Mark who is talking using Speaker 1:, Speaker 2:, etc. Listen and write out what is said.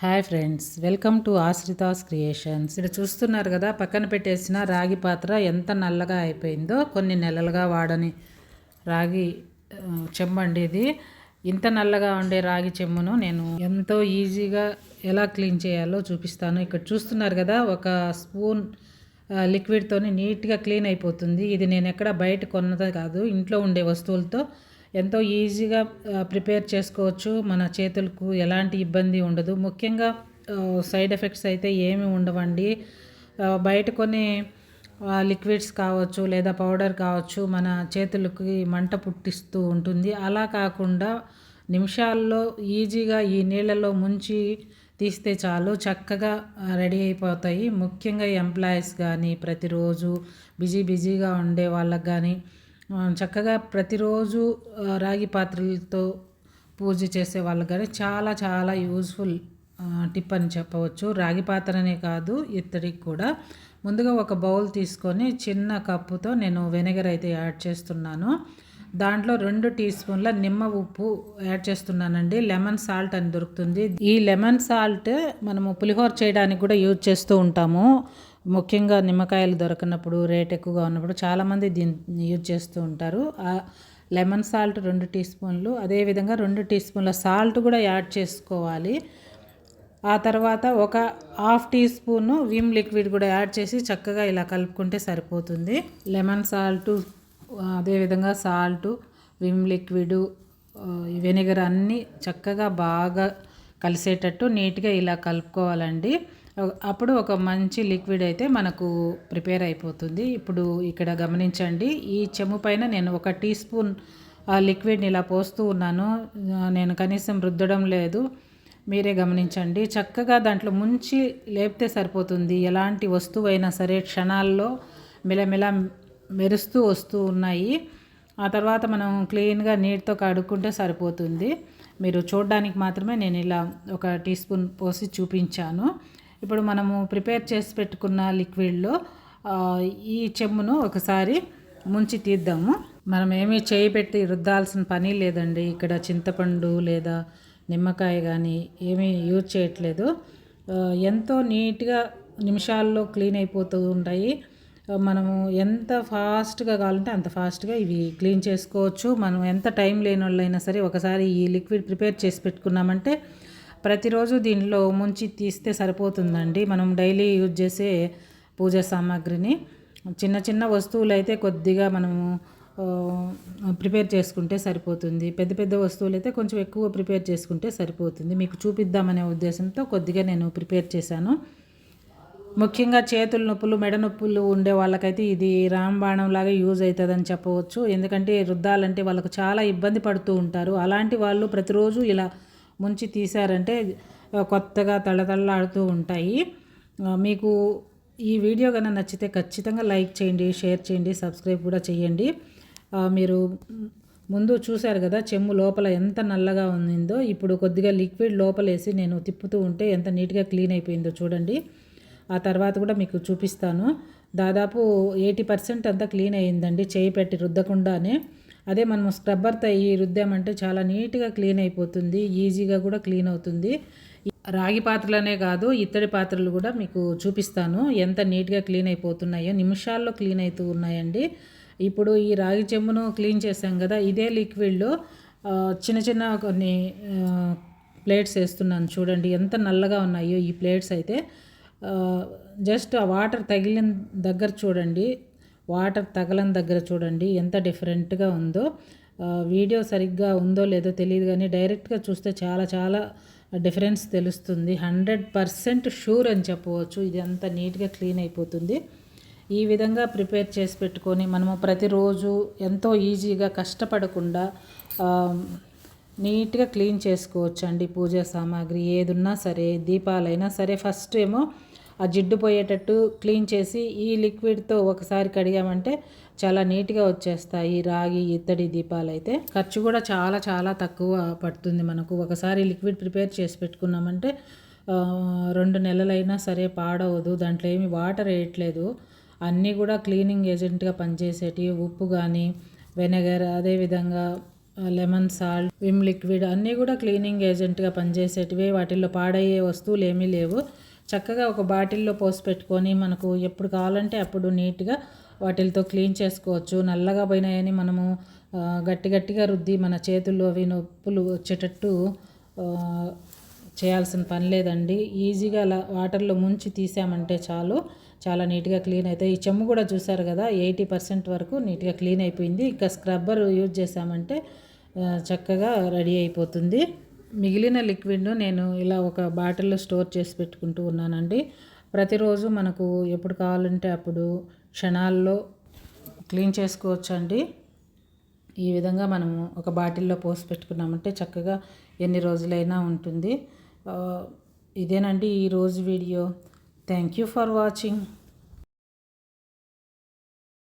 Speaker 1: Hi friends welcome to Ashrita's creations. ఇక్కడ చూస్తున్నారు కదా పక్కన పెట్టేసిన రాగి పాత్ర ఎంత నల్లగా అయిపోయిందో కొన్ని నెలలుగా వాడని రాగి చెమ్మండి చెంబండి ఇది. ఇంత నల్లగా ఉండే రాగి చెమ్మును నేను ఎంతో ఈజీగా ఎలా క్లీన్ చేయాలో చూపిస్తాను. ఇక్కడ చూస్తున్నారు కదా ఒక స్పూన్ లిక్విడ్తోని నీట్గా క్లీన్ అయిపోతుంది. ఇది నేను ఎక్కడ బయట కొన్నది కాదు ఇంట్లో ఉండే వస్తువులతో ఎంతో ఈజీగా ప్రిపేర్ చేసుకోవచ్చు. మన చేతులకు ఎలాంటి ఇబ్బంది ఉండదు. ముఖ్యంగా సైడ్ ఎఫెక్ట్స్ అయితే ఏమి ఉండవండి. బయట కొన్ని లిక్విడ్స్ కావచ్చు లేదా పౌడర్ కావచ్చు మన చేతులకి మంట పుట్టిస్తూ ఉంటుంది. అలా కాకుండా నిమిషాల్లో ఈజీగా ఈ నీళ్ళలో ముంచి తీస్తే చాలు. చక్కగా రెడీ అయిపోతాయి. ముఖ్యంగా ఎంప్లాయీస్ కానీ ప్రతిరోజు బిజీ బిజీగా ఉండే వాళ్ళకి కానీ చక్కగా ప్రతిరోజు రాగి పాత్రలతో పూజ చేసే వాళ్ళకి కానీ చాలా చాలా యూజ్ఫుల్ టిప్ అని చెప్పవచ్చు. రాగి పాత్రనే కాదు ఇత్తడికి కూడా. ముందుగా ఒక బౌల్ తీసుకొని చిన్న కప్పుతో నేను వెనిగర్ అయితే యాడ్ చేస్తున్నాను. దాంట్లో రెండు టీ స్పూన్ల నిమ్మ ఉప్పు యాడ్ చేస్తున్నానండి. లెమన్ సాల్ట్ అని దొరుకుతుంది. ఈ లెమన్ సాల్ట్ మనము పులిహోర చేయడానికి కూడా యూజ్ చేస్తూ ఉంటాము. ముఖ్యంగా నిమ్మకాయలు దొరకనప్పుడు రేట్ ఎక్కువగా ఉన్నప్పుడు చాలామంది దీన్ని యూజ్ చేస్తూ ఉంటారు. ఆ లెమన్ సాల్ట్ రెండు టీ స్పూన్లు అదేవిధంగా రెండు టీ స్పూన్ల సాల్ట్ కూడా యాడ్ చేసుకోవాలి. ఆ తర్వాత ఒక half teaspoon Vim liquid కూడా యాడ్ చేసి చక్కగా ఇలా కలుపుకుంటే సరిపోతుంది. లెమన్ సాల్ట్ అదేవిధంగా సాల్ట్ విమ్ లిక్విడ్ వెనిగర్ అన్నీ చక్కగా బాగా కలిసేటట్టు నీట్గా ఇలా కలుపుకోవాలండి. అప్పుడు ఒక మంచి లిక్విడ్ అయితే మనకు ప్రిపేర్ అయిపోతుంది. ఇప్పుడు ఇక్కడ గమనించండి ఈ చెమ్ము పైన నేను ఒక టీ స్పూన్ ఆ లిక్విడ్ని ఇలా పోస్తూ ఉన్నాను. నేను కనీసం రుద్దడం లేదు. మీరే గమనించండి చక్కగా దాంట్లో ముంచి లేపితే సరిపోతుంది. ఎలాంటి వస్తువు అయినా సరే క్షణాల్లో మెలమెల మెరుస్తూ వస్తూ ఉన్నాయి. ఆ తర్వాత మనం క్లీన్గా నీటితో కడుక్కుంటే సరిపోతుంది. మీరు చూడడానికి మాత్రమే నేను ఇలా ఒక టీ స్పూన్ పోసి చూపించాను. ఇప్పుడు మనము ప్రిపేర్ చేసి పెట్టుకున్న లిక్విడ్లో ఈ చెమ్మును ఒకసారి ముంచి తీద్దాము. మనం ఏమీ చేయి పెట్టి రుద్దాల్సిన పని లేదండి. ఇక్కడ చింతపండు లేదా నిమ్మకాయ కానీ ఏమీ యూజ్ చేయట్లేదు. ఎంతో నీట్గా నిమిషాల్లో క్లీన్ అయిపోతూ ఉంటాయి. మనము ఎంత ఫాస్ట్గా కావాలంటే అంత ఫాస్ట్గా ఇవి క్లీన్ చేసుకోవచ్చు. మనం ఎంత టైం లేని వాళ్ళైనా సరే ఒకసారి ఈ లిక్విడ్ ప్రిపేర్ చేసి పెట్టుకున్నామంటే ప్రతిరోజు దీనిలో ముంచి తీస్తే సరిపోతుందండి. మనం డైలీ యూజ్ చేసే పూజా సామాగ్రిని. చిన్న చిన్న వస్తువులు అయితే కొద్దిగా మనము ప్రిపేర్ చేసుకుంటే సరిపోతుంది. పెద్ద పెద్ద వస్తువులు అయితే కొంచెం ఎక్కువ ప్రిపేర్ చేసుకుంటే సరిపోతుంది. మీకు చూపిద్దామనే ఉద్దేశంతో కొద్దిగా నేను ప్రిపేర్ చేశాను. ముఖ్యంగా చేతుల నొప్పులు మెడ నొప్పులు ఉండే వాళ్ళకైతే ఇది రాంబాణం లాగా యూజ్ అవుతుందని చెప్పవచ్చు. ఎందుకంటే రుద్దాలంటే వాళ్ళకు చాలా ఇబ్బంది పడుతూ ఉంటారు. అలాంటి వాళ్ళు ప్రతిరోజు ఇలా ముంచి తీశారంటే కొత్తగా తళతళలాడుతూ ఉంటాయి. మీకు ఈ వీడియో కనుక నచ్చితే ఖచ్చితంగా లైక్ చేయండి షేర్ చేయండి సబ్స్క్రైబ్ కూడా చేయండి. మీరు ముందు చూశారు కదా చెమ్ము లోపల ఎంత నల్లగా ఉందో ఇప్పుడు కొద్దిగా లిక్విడ్ లోపలేసి నేను తిప్పుతూ ఉంటే ఎంత నీట్గా క్లీన్ అయిపోయిందో చూడండి. ఆ తర్వాత కూడా మీకు చూపిస్తాను. దాదాపు ఎయిటీ పర్సెంట్ అంతా క్లీన్ అయ్యిందండి చేయి పెట్టి రుద్దకుండానే. అదే మనం స్క్రబ్బర్తో ఈ రుద్దామంటే చాలా నీట్గా క్లీన్ అయిపోతుంది ఈజీగా కూడా క్లీన్ అవుతుంది. రాగి పాత్రలనే కాదు ఇత్తడి పాత్రలు కూడా మీకు చూపిస్తాను. ఎంత నీట్గా క్లీన్ అయిపోతున్నాయో నిమిషాల్లో క్లీన్ అవుతూ ఉన్నాయండి. ఇప్పుడు ఈ రాగి చెంబును క్లీన్ చేసాం కదా ఇదే లిక్విడ్లో చిన్న చిన్న కొన్ని ప్లేట్స్ వేస్తున్నాను చూడండి ఎంత నల్లగా ఉన్నాయో ఈ ప్లేట్స్ అయితే. జస్ట్ ఆ వాటర్ తగిలిన దగ్గర చూడండి వాటర్ తగలని దగ్గర చూడండి ఎంత డిఫరెంట్గా ఉందో. వీడియో సరిగ్గా ఉందో లేదో తెలియదు కానీ డైరెక్ట్గా చూస్తే చాలా చాలా డిఫరెన్స్ తెలుస్తుంది. హండ్రెడ్ పర్సెంట్ షూర్ అని చెప్పవచ్చు. ఇది అంత నీట్గా క్లీన్ అయిపోతుంది. ఈ విధంగా ప్రిపేర్ చేసి పెట్టుకొని మనము ప్రతిరోజు ఎంతో ఈజీగా కష్టపడకుండా నీట్గా క్లీన్ చేసుకోవచ్చు అండి పూజా సామాగ్రి. ఏదున్నా సరే దీపాలైనా సరే ఫస్ట్ ఏమో ఆ జిడ్డు పోయేటట్టు క్లీన్ చేసి ఈ లిక్విడ్తో ఒకసారి కడిగామంటే చాలా నీట్గా వచ్చేస్తాయి రాగి ఇత్తడి దీపాలు అయితే. ఖర్చు కూడా చాలా చాలా తక్కువ పడుతుంది మనకు. ఒకసారి లిక్విడ్ ప్రిపేర్ చేసి పెట్టుకున్నామంటే రెండు నెలలైనా సరే పాడవదు. దాంట్లో ఏమి వాటర్ వేయట్లేదు. అన్నీ కూడా క్లీనింగ్ ఏజెంట్గా పనిచేసేటివి ఉప్పు కానీ వెనగర్ అదేవిధంగా లెమన్ సాల్ట్ విమ్ లిక్విడ్ అన్నీ కూడా క్లీనింగ్ ఏజెంట్గా పనిచేసేటివి. వాటిల్లో పాడయ్యే వస్తువులు ఏమీ లేవు. చక్కగా ఒక బాటిల్లో పోసి పెట్టుకొని మనకు ఎప్పుడు కావాలంటే అప్పుడు నీట్గా వాటితో క్లీన్ చేసుకోవచ్చు. నల్లగా పోయినాయని మనము గట్టి గట్టిగా రుద్ది మన చేతుల్లో అవి నొప్పులు వచ్చేటట్టు చేయాల్సిన పని లేదండి. ఈజీగా అలా వాటర్లో ముంచి తీసామంటే చాలు. చాలా నీట్గా క్లీన్ అవుతాయి ఈ చెమ్ము కూడా చూసారు కదా ఎయిటీ పర్సెంట్ వరకు నీట్గా క్లీన్ అయిపోయింది. ఇంకా స్క్రబ్బర్ యూజ్ చేసామంటే చక్కగా రెడీ అయిపోతుంది. మిగిలిన లిక్విడ్ను నేను ఇలా ఒక బాటిల్లో స్టోర్ చేసి పెట్టుకుంటూ ఉన్నానండి. ప్రతిరోజు మనకు ఎప్పుడు కావాలంటే అప్పుడు క్షణాల్లో క్లీన్ చేసుకోవచ్చండి. ఈ విధంగా మనము ఒక బాటిల్లో పోసి పెట్టుకున్నామంటే చక్కగా ఎన్ని రోజులైనా ఉంటుంది. ఇదేనండి ఈరోజు video. Thank you for watching.